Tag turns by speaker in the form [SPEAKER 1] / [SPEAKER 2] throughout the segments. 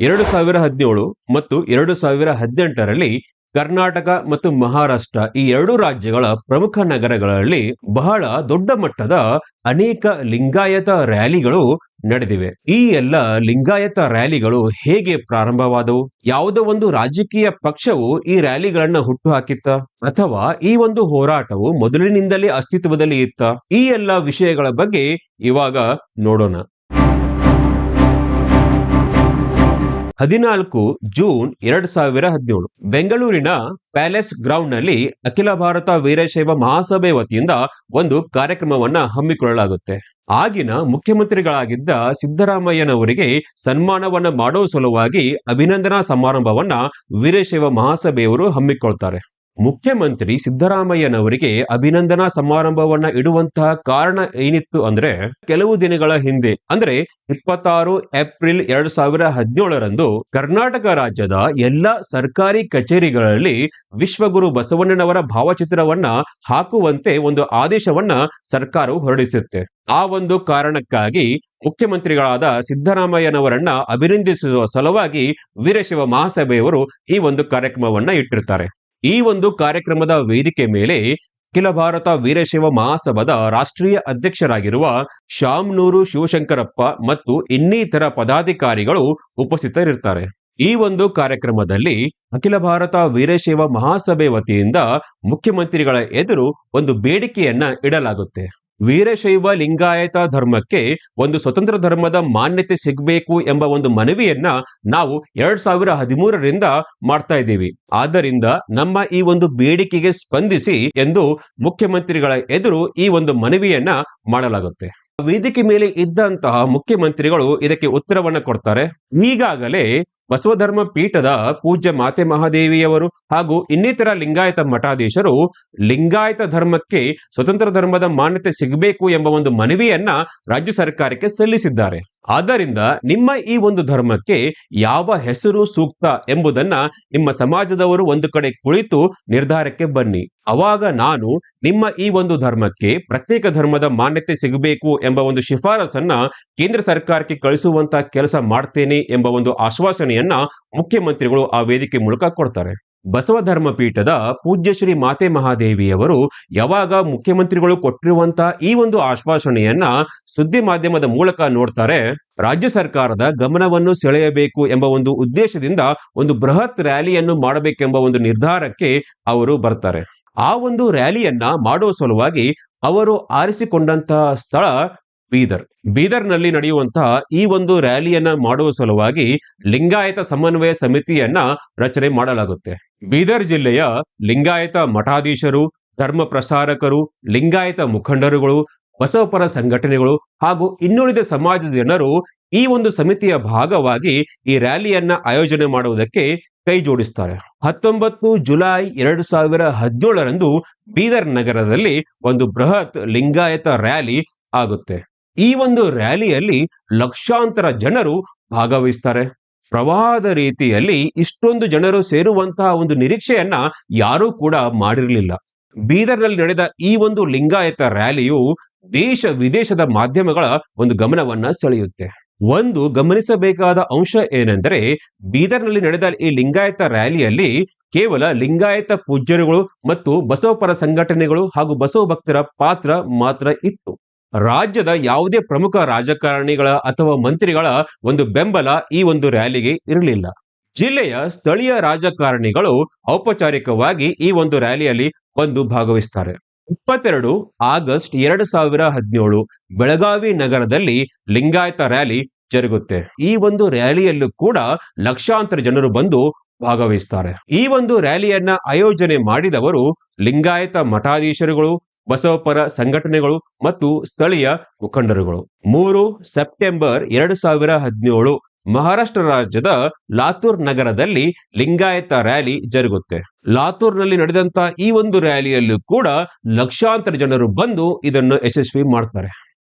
[SPEAKER 1] ಎರಡು ಸಾವಿರ ಹದಿನೇಳು ಮತ್ತು ಎರಡು ಸಾವಿರ ಹದಿನೆಂಟರಲ್ಲಿ ಕರ್ನಾಟಕ ಮತ್ತು ಮಹಾರಾಷ್ಟ್ರ ಈ ಎರಡು ರಾಜ್ಯಗಳ ಪ್ರಮುಖ ನಗರಗಳಲ್ಲಿ ಬಹಳ ದೊಡ್ಡ ಮಟ್ಟದ ಅನೇಕ ಲಿಂಗಾಯತ ರ್ಯಾಲಿಗಳು ನಡೆದಿವೆ. ಈ ಎಲ್ಲ ಲಿಂಗಾಯತ ರ್ಯಾಲಿಗಳು ಹೇಗೆ ಪ್ರಾರಂಭವಾದವು? ಯಾವುದೋ ಒಂದು ರಾಜಕೀಯ ಪಕ್ಷವು ಈ ರ್ಯಾಲಿಗಳನ್ನ ಹುಟ್ಟು ಹಾಕಿತ್ತ ಅಥವಾ ಈ ಒಂದು ಹೋರಾಟವು ಮೊದಲಿನಿಂದಲೇ ಅಸ್ತಿತ್ವದಲ್ಲಿ ಇತ್ತ? ಈ ಎಲ್ಲ ವಿಷಯಗಳ ಬಗ್ಗೆ ಇವಾಗ ನೋಡೋಣ. ಹದಿನಾಲ್ಕು ಜೂನ್ ಎರಡ್ ಸಾವಿರ ಹದಿನೇಳು. ಬೆಂಗಳೂರಿನ ಪ್ಯಾಲೇಸ್ ಗ್ರೌಂಡ್ನಲ್ಲಿ ಅಖಿಲ ಭಾರತ ವೀರಶೈವ ಮಹಾಸಭೆ ವತಿಯಿಂದ ಒಂದು ಕಾರ್ಯಕ್ರಮವನ್ನ ಹಮ್ಮಿಕೊಳ್ಳಲಾಗುತ್ತೆ. ಆಗಿನ ಮುಖ್ಯಮಂತ್ರಿಗಳಾಗಿದ್ದ ಸಿದ್ದರಾಮಯ್ಯನವರಿಗೆ ಸನ್ಮಾನವನ್ನ ಮಾಡುವ ಸಲುವಾಗಿ ಅಭಿನಂದನಾ ಸಮಾರಂಭವನ್ನ ವೀರಶೈವ ಮಹಾಸಭೆಯವರು ಹಮ್ಮಿಕೊಳ್ತಾರೆ. ಮುಖ್ಯಮಂತ್ರಿ ಸಿದ್ದರಾಮಯ್ಯನವರಿಗೆ ಅಭಿನಂದನಾ ಸಮಾರಂಭವನ್ನ ಇಡುವಂತಹ ಕಾರಣ ಏನಿತ್ತು ಅಂದ್ರೆ ಕೆಲವು ದಿನಗಳ ಹಿಂದೆ, ಅಂದ್ರೆ ಇಪ್ಪತ್ತಾರು ಏಪ್ರಿಲ್ ಎರಡ್ ಸಾವಿರ ಹದಿನೇಳರಂದು ಕರ್ನಾಟಕ ರಾಜ್ಯದ ಎಲ್ಲಾ ಸರ್ಕಾರಿ ಕಚೇರಿಗಳಲ್ಲಿ ವಿಶ್ವಗುರು ಬಸವಣ್ಣನವರ ಭಾವಚಿತ್ರವನ್ನ ಹಾಕುವಂತೆ ಒಂದು ಆದೇಶವನ್ನ ಸರ್ಕಾರವು ಹೊರಡಿಸುತ್ತೆ. ಆ ಒಂದು ಕಾರಣಕ್ಕಾಗಿ ಮುಖ್ಯಮಂತ್ರಿಗಳಾದ ಸಿದ್ದರಾಮಯ್ಯನವರನ್ನ ಅಭಿನಂದಿಸುವ ಸಲುವಾಗಿ ವೀರಶಿವ ಮಹಾಸಭೆಯವರು ಈ ಒಂದು ಕಾರ್ಯಕ್ರಮವನ್ನ ಇಟ್ಟಿರ್ತಾರೆ. ಈ ಒಂದು ಕಾರ್ಯಕ್ರಮದ ವೇದಿಕೆ ಮೇಲೆ ಅಖಿಲ ಭಾರತ ವೀರಶೈವ ಮಹಾಸಭಾದ ರಾಷ್ಟ್ರೀಯ ಅಧ್ಯಕ್ಷರಾಗಿರುವ ಶಾಮ್ನೂರು ಶಿವಶಂಕರಪ್ಪ ಮತ್ತು ಇನ್ನಿತರ ಪದಾಧಿಕಾರಿಗಳು ಉಪಸ್ಥಿತರಿರ್ತಾರೆ ಈ ಒಂದು ಕಾರ್ಯಕ್ರಮದಲ್ಲಿ ಅಖಿಲ ಭಾರತ ವೀರಶೈವ ಮಹಾಸಭೆ ವತಿಯಿಂದ ಮುಖ್ಯಮಂತ್ರಿಗಳ ಎದುರು ಒಂದು ಬೇಡಿಕೆಯನ್ನ ಇಡಲಾಗುತ್ತೆ. ವೀರಶೈವ ಲಿಂಗಾಯತ ಧರ್ಮಕ್ಕೆ ಒಂದು ಸ್ವತಂತ್ರ ಧರ್ಮದ ಮಾನ್ಯತೆ ಸಿಗಬೇಕು ಎಂಬ ಒಂದು ಮನವಿಯನ್ನ ನಾವು ಎರಡ್ ಸಾವಿರ ಹದಿಮೂರರಿಂದ ಮಾಡ್ತಾ ಇದ್ದೀವಿ. ಆದ್ದರಿಂದ ನಮ್ಮ ಈ ಒಂದು ಬೇಡಿಕೆಗೆ ಸ್ಪಂದಿಸಿ ಎಂದು ಮುಖ್ಯಮಂತ್ರಿಗಳ ಎದುರು ಈ ಒಂದು ಮನವಿಯನ್ನ ಮಾಡಲಾಗುತ್ತೆ. ವೇದಿಕೆ ಮೇಲೆ ಇದ್ದಂತಹ ಮುಖ್ಯಮಂತ್ರಿಗಳು ಇದಕ್ಕೆ ಉತ್ತರವನ್ನ ಕೊಡ್ತಾರೆ. ಈಗಾಗಲೇ ಬಸವಧರ್ಮ ಪೀಠದ ಪೂಜ್ಯ ಮಾತೆ ಮಹಾದೇವಿಯವರು ಹಾಗೂ ಇನ್ನಿತರ ಲಿಂಗಾಯತ ಮಠಾಧೀಶರು ಲಿಂಗಾಯತ ಧರ್ಮಕ್ಕೆ ಸ್ವತಂತ್ರ ಧರ್ಮದ ಮಾನ್ಯತೆ ಸಿಗಬೇಕು ಎಂಬ ಒಂದು ಮನವಿಯನ್ನ ರಾಜ್ಯ ಸರ್ಕಾರಕ್ಕೆ ಸಲ್ಲಿಸಿದ್ದಾರೆ. ಆದ್ದರಿಂದ ನಿಮ್ಮ ಈ ಒಂದು ಧರ್ಮಕ್ಕೆ ಯಾವ ಹೆಸರು ಸೂಕ್ತ ಎಂಬುದನ್ನ ನಿಮ್ಮ ಸಮಾಜದವರು ಒಂದು ಕಡೆ ಕುಳಿತು ನಿರ್ಧಾರಕ್ಕೆ ಬನ್ನಿ. ಅವಾಗ ನಾನು ನಿಮ್ಮ ಈ ಒಂದು ಧರ್ಮಕ್ಕೆ ಪ್ರತ್ಯೇಕ ಧರ್ಮದ ಮಾನ್ಯತೆ ಸಿಗಬೇಕು ಎಂಬ ಒಂದು ಶಿಫಾರಸನ್ನ ಕೇಂದ್ರ ಸರ್ಕಾರಕ್ಕೆ ಕಳಿಸುವಂತ ಕೆಲಸ ಮಾಡ್ತೇನೆ ಎಂಬ ಒಂದು ಆಶ್ವಾಸನೆಯನ್ನ ಮುಖ್ಯಮಂತ್ರಿಗಳು ಆ ವೇದಿಕೆ ಮೂಲಕ ಕೊಡ್ತಾರೆ. ಬಸವ ಧರ್ಮ ಪೀಠದ ಪೂಜ್ಯ ಶ್ರೀ ಮಾತೆ ಮಹಾದೇವಿಯವರು ಯಾವಾಗ ಮುಖ್ಯಮಂತ್ರಿಗಳು ಕೊಟ್ಟಿರುವಂತ ಈ ಒಂದು ಆಶ್ವಾಸನೆಯನ್ನ ಸುದ್ದಿ ಮಾಧ್ಯಮದ ಮೂಲಕ ನೋಡ್ತಾರೆ, ರಾಜ್ಯ ಸರ್ಕಾರದ ಗಮನವನ್ನು ಸೆಳೆಯಬೇಕು ಎಂಬ ಒಂದು ಉದ್ದೇಶದಿಂದ ಒಂದು ಬೃಹತ್ ರ್ಯಾಲಿಯನ್ನು ಮಾಡಬೇಕೆಂಬ ಒಂದು ನಿರ್ಧಾರಕ್ಕೆ ಅವರು ಬರ್ತಾರೆ. ಆ ಒಂದು ರ್ಯಾಲಿಯನ್ನ ಮಾಡುವ ಸಲುವಾಗಿ ಅವರು ಆರಿಸಿಕೊಂಡಂತಹ ಸ್ಥಳ ಬೀದರ್. ಬೀದರ್ನಲ್ಲಿ ನಡೆಯುವಂತಹ ಈ ಒಂದು ರ್ಯಾಲಿಯನ್ನ ಮಾಡುವ ಸಲುವಾಗಿ ಲಿಂಗಾಯತ ಸಮನ್ವಯ ಸಮಿತಿಯನ್ನ ರಚನೆ ಮಾಡಲಾಗುತ್ತೆ. ಬೀದರ್ ಜಿಲ್ಲೆಯ ಲಿಂಗಾಯತ ಮಠಾಧೀಶರು, ಧರ್ಮ ಪ್ರಸಾರಕರು, ಲಿಂಗಾಯತ ಮುಖಂಡರುಗಳು, ಬಸವಪರ ಸಂಘಟನೆಗಳು ಹಾಗೂ ಇನ್ನುಳಿದ ಸಮಾಜದ ಜನರು ಈ ಒಂದು ಸಮಿತಿಯ ಭಾಗವಾಗಿ ಈ ರ್ಯಾಲಿಯನ್ನ ಆಯೋಜನೆ ಮಾಡುವುದಕ್ಕೆ ಕೈ ಜೋಡಿಸ್ತಾರೆ. ಹತ್ತೊಂಬತ್ತು ಜುಲೈ ಎರಡು ಸಾವಿರ ಹದಿನೇಳರಂದು ಬೀದರ್ ನಗರದಲ್ಲಿ ಒಂದು ಬೃಹತ್ ಲಿಂಗಾಯತ ರ್ಯಾಲಿ ಆಗುತ್ತೆ. ಈ ಒಂದು ರ್ಯಾಲಿಯಲ್ಲಿ ಲಕ್ಷಾಂತರ ಜನರು ಭಾಗವಹಿಸ್ತಾರೆ. ಪ್ರವಾಹದ ರೀತಿಯಲ್ಲಿ ಇಷ್ಟೊಂದು ಜನರು ಸೇರುವಂತಹ ಒಂದು ನಿರೀಕ್ಷೆಯನ್ನ ಯಾರೂ ಕೂಡ ಮಾಡಿರಲಿಲ್ಲ. ಬೀದರ್ನಲ್ಲಿ ನಡೆದ ಈ ಒಂದು ಲಿಂಗಾಯತ ರ್ಯಾಲಿಯು ದೇಶ ವಿದೇಶದ ಮಾಧ್ಯಮಗಳ ಒಂದು ಗಮನವನ್ನ ಸೆಳೆಯುತ್ತೆ. ಒಂದು ಗಮನಿಸಬೇಕಾದ ಅಂಶ ಏನೆಂದರೆ, ಬೀದರ್ನಲ್ಲಿ ನಡೆದ ಈ ಲಿಂಗಾಯತ ರ್ಯಾಲಿಯಲ್ಲಿ ಕೇವಲ ಲಿಂಗಾಯತ ಪೂಜ್ಯರುಗಳು ಮತ್ತು ಬಸವಪರ ಸಂಘಟನೆಗಳು ಹಾಗೂ ಬಸವ ಭಕ್ತರ ಪಾತ್ರ ಮಾತ್ರ ಇತ್ತು. ರಾಜ್ಯದ ಯಾವುದೇ ಪ್ರಮುಖ ರಾಜಕಾರಣಿಗಳ ಅಥವಾ ಮಂತ್ರಿಗಳ ಒಂದು ಬೆಂಬಲ ಈ ಒಂದು ರ್ಯಾಲಿಗೆ ಇರಲಿಲ್ಲ. ಜಿಲ್ಲೆಯ ಸ್ಥಳೀಯ ರಾಜಕಾರಣಿಗಳು ಔಪಚಾರಿಕವಾಗಿ ಈ ಒಂದು ರ್ಯಾಲಿಯಲ್ಲಿ ಬಂದು ಭಾಗವಹಿಸ್ತಾರೆ. ಇಪ್ಪತ್ತೆರಡು ಆಗಸ್ಟ್ ಎರಡು ಸಾವಿರ ಹದಿನೇಳು ಬೆಳಗಾವಿ ನಗರದಲ್ಲಿ ಲಿಂಗಾಯತ ರ್ಯಾಲಿ ಜರುಗುತ್ತೆ. ಈ ಒಂದು ರ್ಯಾಲಿಯಲ್ಲೂ ಕೂಡ ಲಕ್ಷಾಂತರ ಜನರು ಬಂದು ಭಾಗವಹಿಸ್ತಾರೆ. ಈ ಒಂದು ರ್ಯಾಲಿಯನ್ನ ಆಯೋಜನೆ ಮಾಡಿದವರು ಲಿಂಗಾಯತ ಮಠಾಧೀಶರುಗಳು ಬಸವಪರ ಸಂಘಟನೆಗಳು ಮತ್ತು ಸ್ಥಳೀಯ ಮುಖಂಡರುಗಳು. ಮೂರು ಸೆಪ್ಟೆಂಬರ್ ಎರಡು ಸಾವಿರ ಹದಿನೇಳು ಮಹಾರಾಷ್ಟ್ರ ರಾಜ್ಯದ ಲಾತೂರ್ ನಗರದಲ್ಲಿ ಲಿಂಗಾಯತ ರ್ಯಾಲಿ ಜರುಗುತ್ತೆ. ಲಾತೂರ್ನಲ್ಲಿ ನಡೆದಂತ ಈ ಒಂದು ರ್ಯಾಲಿಯಲ್ಲೂ ಕೂಡ ಲಕ್ಷಾಂತರ ಜನರು ಬಂದು ಇದನ್ನು ಯಶಸ್ವಿ ಮಾಡ್ತಾರೆ.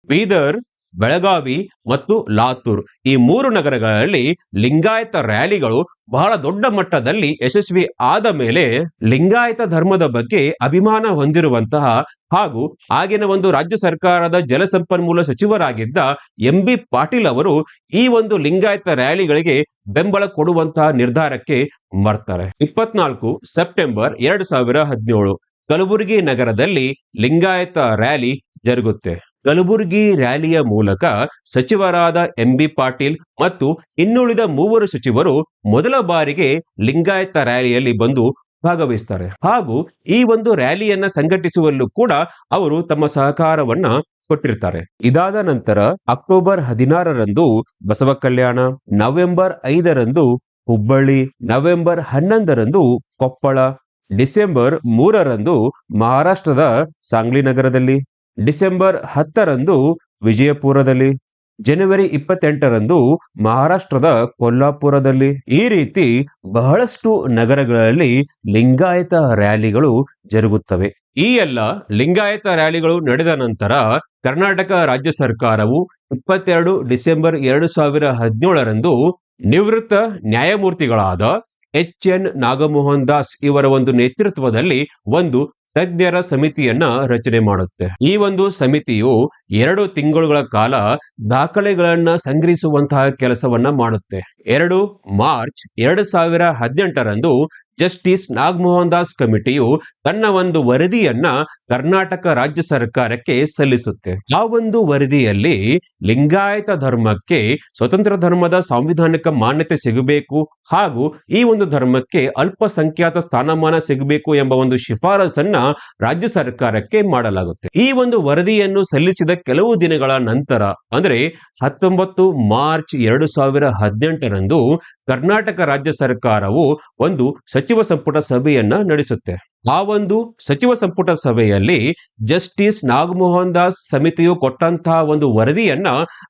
[SPEAKER 1] ಬೀದರ್ ಬೆಳಗಾವಿ ಮತ್ತು ಲಾತೂರ್. ಈ ಮೂರು ನಗರಗಳಲ್ಲಿ ಲಿಂಗಾಯತ ರ್ಯಾಲಿಗಳು ಬಹಳ ದೊಡ್ಡ ಮಟ್ಟದಲ್ಲಿ ಯಶಸ್ವಿ ಆದ ಮೇಲೆ ಲಿಂಗಾಯತ ಧರ್ಮದ ಬಗ್ಗೆ ಅಭಿಮಾನ ಹೊಂದಿರುವಂತಹ ಹಾಗೂ ಆಗಿನ ಒಂದು ರಾಜ್ಯ ಸರ್ಕಾರದ ಜಲಸಂಪನ್ಮೂಲ ಸಚಿವರಾಗಿದ್ದ ಎಂ ಬಿ ಪಾಟೀಲ್ ಅವರು ಈ ಒಂದು ಲಿಂಗಾಯತ ರ್ಯಾಲಿಗಳಿಗೆ ಬೆಂಬಲ ಕೊಡುವಂತಹ ನಿರ್ಧಾರಕ್ಕೆ ಮರ್ತಾರೆ. ಇಪ್ಪತ್ನಾಲ್ಕು ಸೆಪ್ಟೆಂಬರ್ ಎರಡ್ ಸಾವಿರ ಹದಿನೇಳು ಕಲಬುರಗಿ ನಗರದಲ್ಲಿ ಲಿಂಗಾಯತ ರ್ಯಾಲಿ ಜರುಗುತ್ತೆ. ಕಲಬುರಗಿ ರ್ಯಾಲಿಯ ಮೂಲಕ ಸಚಿವರಾದ ಎಂ ಬಿ ಪಾಟೀಲ್ ಮತ್ತು ಇನ್ನುಳಿದ ಮೂವರು ಸಚಿವರು ಮೊದಲ ಬಾರಿಗೆ ಲಿಂಗಾಯತ ರ್ಯಾಲಿಯಲ್ಲಿ ಬಂದು ಭಾಗವಹಿಸ್ತಾರೆ. ಹಾಗೂ ಈ ಒಂದು ರ್ಯಾಲಿಯನ್ನ ಸಂಘಟಿಸುವಲ್ಲೂ ಕೂಡ ಅವರು ತಮ್ಮ ಸಹಕಾರವನ್ನ ಕೊಟ್ಟಿರ್ತಾರೆ. ಇದಾದ ನಂತರ ಅಕ್ಟೋಬರ್ ಹದಿನಾರರಂದು ಬಸವ ಕಲ್ಯಾಣ, ನವೆಂಬರ್ ಐದರಂದು ಹುಬ್ಬಳ್ಳಿ, ನವೆಂಬರ್ ಹನ್ನೊಂದರಂದು ಕೊಪ್ಪಳ, ಡಿಸೆಂಬರ್ ಮೂರರಂದು ಮಹಾರಾಷ್ಟ್ರದ ಸಾಂಗ್ಲಿ ನಗರದಲ್ಲಿ ಡಿಸೆಂಬರ್ ಹತ್ತರಂದು ವಿಜಯಪುರದಲ್ಲಿ, ಜನವರಿ ಇಪ್ಪತ್ತೆಂಟರಂದು ಮಹಾರಾಷ್ಟ್ರದ ಕೊಲ್ಲಾಪುರದಲ್ಲಿ. ಈ ರೀತಿ ಬಹಳಷ್ಟು ನಗರಗಳಲ್ಲಿ ಲಿಂಗಾಯತ ರ್ಯಾಲಿಗಳು ಜರುಗುತ್ತವೆ. ಈ ಎಲ್ಲ ಲಿಂಗಾಯತ ರ್ಯಾಲಿಗಳು ನಡೆದ ನಂತರ ಕರ್ನಾಟಕ ರಾಜ್ಯ ಸರ್ಕಾರವು ಇಪ್ಪತ್ತೆರಡು ಡಿಸೆಂಬರ್ ಎರಡು ಸಾವಿರ ಹದಿನೇಳರಂದು ನಿವೃತ್ತ ನ್ಯಾಯಮೂರ್ತಿಗಳಾದ ಎಚ್ ಎನ್ ನಾಗಮೋಹನ್ ದಾಸ್ ಇವರ ಒಂದು ನೇತೃತ್ವದಲ್ಲಿ ಒಂದು ತಜ್ಞರ ಸಮಿತಿಯನ್ನ ರಚನೆ ಮಾಡುತ್ತೆ. ಈ ಒಂದು ಸಮಿತಿಯು ಎರಡು ತಿಂಗಳುಗಳ ಕಾಲ ದಾಖಲೆಗಳನ್ನ ಸಂಗ್ರಹಿಸುವಂತಹ ಕೆಲಸವನ್ನ ಮಾಡುತ್ತೆ. ಎರಡು ಮಾರ್ಚ್ ಎರಡು ಸಾವಿರ ಹದಿನೆಂಟರಂದು ಜಸ್ಟಿಸ್ ನಾಗಮೋಹನ್ ದಾಸ್ ಕಮಿಟಿಯು ತನ್ನ ಒಂದು ವರದಿಯನ್ನ ಕರ್ನಾಟಕ ರಾಜ್ಯ ಸರ್ಕಾರಕ್ಕೆ ಸಲ್ಲಿಸುತ್ತೆ. ಆ ಒಂದು ವರದಿಯಲ್ಲಿ ಲಿಂಗಾಯತ ಧರ್ಮಕ್ಕೆ, ಸ್ವತಂತ್ರ ಧರ್ಮದ ಸಾಂವಿಧಾನಿಕ ಮಾನ್ಯತೆ ಸಿಗಬೇಕು ಹಾಗೂ ಈ ಒಂದು ಧರ್ಮಕ್ಕೆ ಅಲ್ಪಸಂಖ್ಯಾತ ಸ್ಥಾನಮಾನ ಸಿಗಬೇಕು ಎಂಬ ಒಂದು ಶಿಫಾರಸನ್ನ ರಾಜ್ಯ ಸರ್ಕಾರಕ್ಕೆ ಮಾಡಲಾಗುತ್ತೆ. ಈ ಒಂದು ವರದಿಯನ್ನು ಸಲ್ಲಿಸಿದ ಕೆಲವು ದಿನಗಳ ನಂತರ, ಅಂದ್ರೆ ಹತ್ತೊಂಬತ್ತು ಮಾರ್ಚ್ ಎರಡು ಸಾವಿರ ಹದಿನೆಂಟರಂದು ಕರ್ನಾಟಕ ರಾಜ್ಯ ಸರ್ಕಾರವು ಒಂದು ಸಚಿವ ಸಂಪುಟ ಸಭೆಯನ್ನ ನಡೆಸುತ್ತೆ. ಆ ಒಂದು ಸಚಿವ ಸಂಪುಟ ಸಭೆಯಲ್ಲಿ ಜಸ್ಟಿಸ್ ನಾಗಮೋಹನ್ ದಾಸ್ ಸಮಿತಿಯು ಕೊಟ್ಟಂತಹ ಒಂದು ವರದಿಯನ್ನ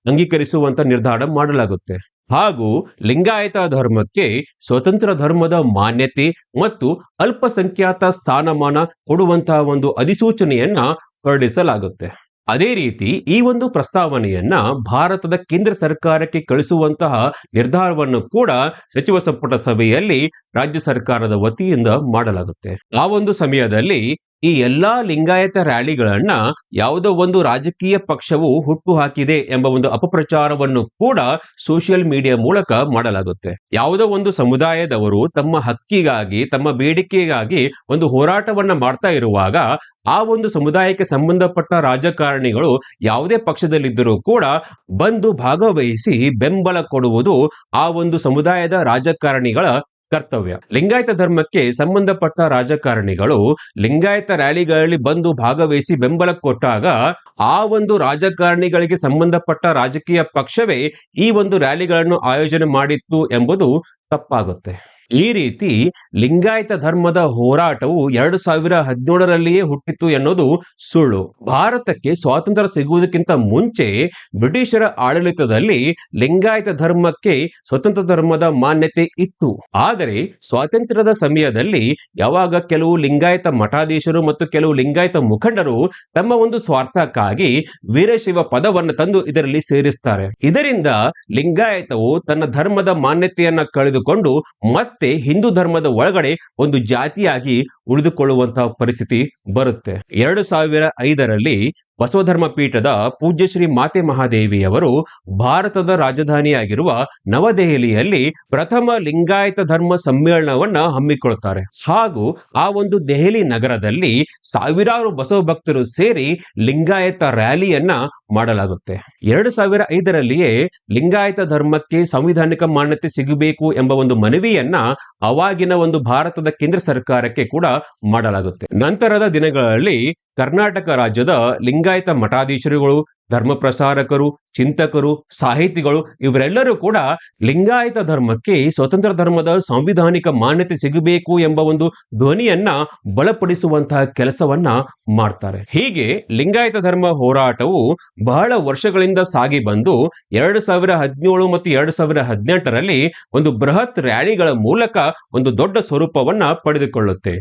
[SPEAKER 1] ಅಂಗೀಕರಿಸುವಂತ ನಿರ್ಧಾರ ಮಾಡಲಾಗುತ್ತೆ. ಹಾಗೂ ಲಿಂಗಾಯತ ಧರ್ಮಕ್ಕೆ ಸ್ವತಂತ್ರ ಧರ್ಮದ ಮಾನ್ಯತೆ ಮತ್ತು ಅಲ್ಪಸಂಖ್ಯಾತ ಸ್ಥಾನಮಾನ ಕೊಡುವಂತಹ ಒಂದು ಅಧಿಸೂಚನೆಯನ್ನ ಹೊರಡಿಸಲಾಗುತ್ತೆ. ಅದೇ ರೀತಿ ಈ ಒಂದು ಪ್ರಸ್ತಾವನೆಯನ್ನ ಭಾರತದ ಕೇಂದ್ರ ಸರ್ಕಾರಕ್ಕೆ ಕಳಿಸುವಂತಹ ನಿರ್ಧಾರವನ್ನು ಕೂಡ ಸಚಿವ ಸಂಪುಟ ಸಭೆಯಲ್ಲಿ ರಾಜ್ಯ ಸರ್ಕಾರದ ವತಿಯಿಂದ ಮಾಡಲಾಗುತ್ತೆ. ಆ ಒಂದು ಸಮಯದಲ್ಲಿ ಈ ಎಲ್ಲಾ ಲಿಂಗಾಯತ ರ್ಯಾಲಿಗಳನ್ನ ಯಾವುದೋ ಒಂದು ರಾಜಕೀಯ ಪಕ್ಷವು ಹುಟ್ಟು ಹಾಕಿದೆ ಎಂಬ ಒಂದು ಅಪಪ್ರಚಾರವನ್ನು ಕೂಡ ಸೋಷಿಯಲ್ ಮೀಡಿಯಾ ಮೂಲಕ ಮಾಡಲಾಗುತ್ತೆ. ಯಾವುದೋ ಒಂದು ಸಮುದಾಯದವರು ತಮ್ಮ ಹಕ್ಕಿಗಾಗಿ, ತಮ್ಮ ಬೇಡಿಕೆಗಾಗಿ ಒಂದು ಹೋರಾಟವನ್ನ ಮಾಡ್ತಾ ಇರುವಾಗ ಆ ಒಂದು ಸಮುದಾಯಕ್ಕೆ ಸಂಬಂಧಪಟ್ಟ ರಾಜಕಾರಣಿಗಳು ಯಾವುದೇ ಪಕ್ಷದಲ್ಲಿದ್ದರೂ ಕೂಡ ಬಂದು ಭಾಗವಹಿಸಿ ಬೆಂಬಲ ಕೊಡುವುದು ಆ ಒಂದು ಸಮುದಾಯದ ರಾಜಕಾರಣಿಗಳ ಕರ್ತವ್ಯ. ಲಿಂಗಾಯತ ಧರ್ಮಕ್ಕೆ ಸಂಬಂಧಪಟ್ಟ ರಾಜಕಾರಣಿಗಳು ಲಿಂಗಾಯತ ರ್ಯಾಲಿಗಳಲ್ಲಿ ಬಂದು ಭಾಗವಹಿಸಿ ಬೆಂಬಲ ಕೊಟ್ಟಾಗ ಆ ಒಂದು ರಾಜಕಾರಣಿಗಳಿಗೆ ಸಂಬಂಧಪಟ್ಟ ರಾಜಕೀಯ ಪಕ್ಷವೇ ಈ ಒಂದು ರ್ಯಾಲಿಗಳನ್ನು ಆಯೋಜನೆ ಮಾಡಿತ್ತು ಎಂಬುದು ತಪ್ಪಾಗುತ್ತೆ. ಈ ರೀತಿ ಲಿಂಗಾಯತ ಧರ್ಮದ ಹೋರಾಟವು ಎರಡು ಸಾವಿರ ಹದಿನೇಳರಲ್ಲಿಯೇ ಹುಟ್ಟಿತ್ತು ಎನ್ನುವುದು ಸುಳ್ಳು. ಭಾರತಕ್ಕೆ ಸ್ವಾತಂತ್ರ್ಯ ಸಿಗುವುದಕ್ಕಿಂತ ಮುಂಚೆ ಬ್ರಿಟಿಷರ ಆಡಳಿತದಲ್ಲಿ ಲಿಂಗಾಯತ ಧರ್ಮಕ್ಕೆ ಸ್ವತಂತ್ರ ಧರ್ಮದ ಮಾನ್ಯತೆ ಇತ್ತು. ಆದರೆ ಸ್ವಾತಂತ್ರ್ಯದ ಸಮಯದಲ್ಲಿ ಯಾವಾಗ ಕೆಲವು ಲಿಂಗಾಯತ ಮಠಾಧೀಶರು ಮತ್ತು ಕೆಲವು ಲಿಂಗಾಯತ ಮುಖಂಡರು ತಮ್ಮ ಒಂದು ಸ್ವಾರ್ಥಕ್ಕಾಗಿ ವೀರಶೈವ ಪದವನ್ನು ತಂದು ಇದರಲ್ಲಿ ಸೇರಿಸ್ತಾರೆ. ಇದರಿಂದ ಲಿಂಗಾಯತವು ತನ್ನ ಧರ್ಮದ ಮಾನ್ಯತೆಯನ್ನ ಕಳೆದುಕೊಂಡು ಮತ್ತೆ ಹಿಂದೂ ಧರ್ಮದ ಒಳಗಡೆ ಒಂದು ಜಾತಿಯಾಗಿ ಉಳಿದುಕೊಳ್ಳುವಂತಹ ಪರಿಸ್ಥಿತಿ ಬರುತ್ತೆ. ಎರಡು ಸಾವಿರ ಐದರಲ್ಲಿ ಬಸವಧರ್ಮ ಪೀಠದ ಪೂಜ್ಯ ಶ್ರೀ ಮಾತೆ ಮಹಾದೇವಿಯವರು ಭಾರತದ ರಾಜಧಾನಿಯಾಗಿರುವ ನವದೆಹಲಿಯಲ್ಲಿ ಪ್ರಥಮ ಲಿಂಗಾಯತ ಧರ್ಮ ಸಮ್ಮೇಳನವನ್ನ ಹಮ್ಮಿಕೊಳ್ತಾರೆ. ಹಾಗೂ ಆ ಒಂದು ದೆಹಲಿ ನಗರದಲ್ಲಿ ಸಾವಿರಾರು ಬಸವ ಭಕ್ತರು ಸೇರಿ ಲಿಂಗಾಯತ ರ್ಯಾಲಿಯನ್ನ ಮಾಡಲಾಗುತ್ತೆ. ಎರಡು ಸಾವಿರ ಐದರಲ್ಲಿಯೇ ಲಿಂಗಾಯತ ಧರ್ಮಕ್ಕೆ ಸಂವಿಧಾನಿಕ ಮಾನ್ಯತೆ ಸಿಗಬೇಕು ಎಂಬ ಒಂದು ಮನವಿಯನ್ನ ಅವಾಗಿನ ಒಂದು ಭಾರತದ ಕೇಂದ್ರ ಸರ್ಕಾರಕ್ಕೆ ಕೂಡ ಮಾಡಲಾಗುತ್ತೆ. ನಂತರದ ದಿನಗಳಲ್ಲಿ ಕರ್ನಾಟಕ ರಾಜ್ಯದ ಲಿಂಗಾಯತ ಮಠಾಧೀಶರುಗಳು ಧರ್ಮ ಪ್ರಸಾರಕರು ಚಿಂತಕರು, ಸಾಹಿತಿಗಳು ಇವರೆಲ್ಲರೂ ಕೂಡ ಲಿಂಗಾಯತ ಧರ್ಮಕ್ಕೆ ಸ್ವತಂತ್ರ ಧರ್ಮದ ಸಾಂವಿಧಾನಿಕ ಮಾನ್ಯತೆ ಸಿಗಬೇಕು ಎಂಬ ಒಂದು ಧ್ವನಿಯನ್ನ ಬಲಪಡಿಸುವಂತಹ ಕೆಲಸವನ್ನ ಮಾಡ್ತಾರೆ. ಹೀಗೆ ಲಿಂಗಾಯತ ಧರ್ಮ ಹೋರಾಟವು ಬಹಳ ವರ್ಷಗಳಿಂದ ಸಾಗಿ ಬಂದು ಎರಡು ಸಾವಿರ ಹದಿನೇಳು ಮತ್ತು ಎರಡು ಸಾವಿರ ಹದಿನೆಂಟರಲ್ಲಿ ಒಂದು ಬೃಹತ್ ರ್ಯಾಲಿಗಳ ಮೂಲಕ ಒಂದು ದೊಡ್ಡ ಸ್ವರೂಪವನ್ನ ಪಡೆದುಕೊಳ್ಳುತ್ತೆ.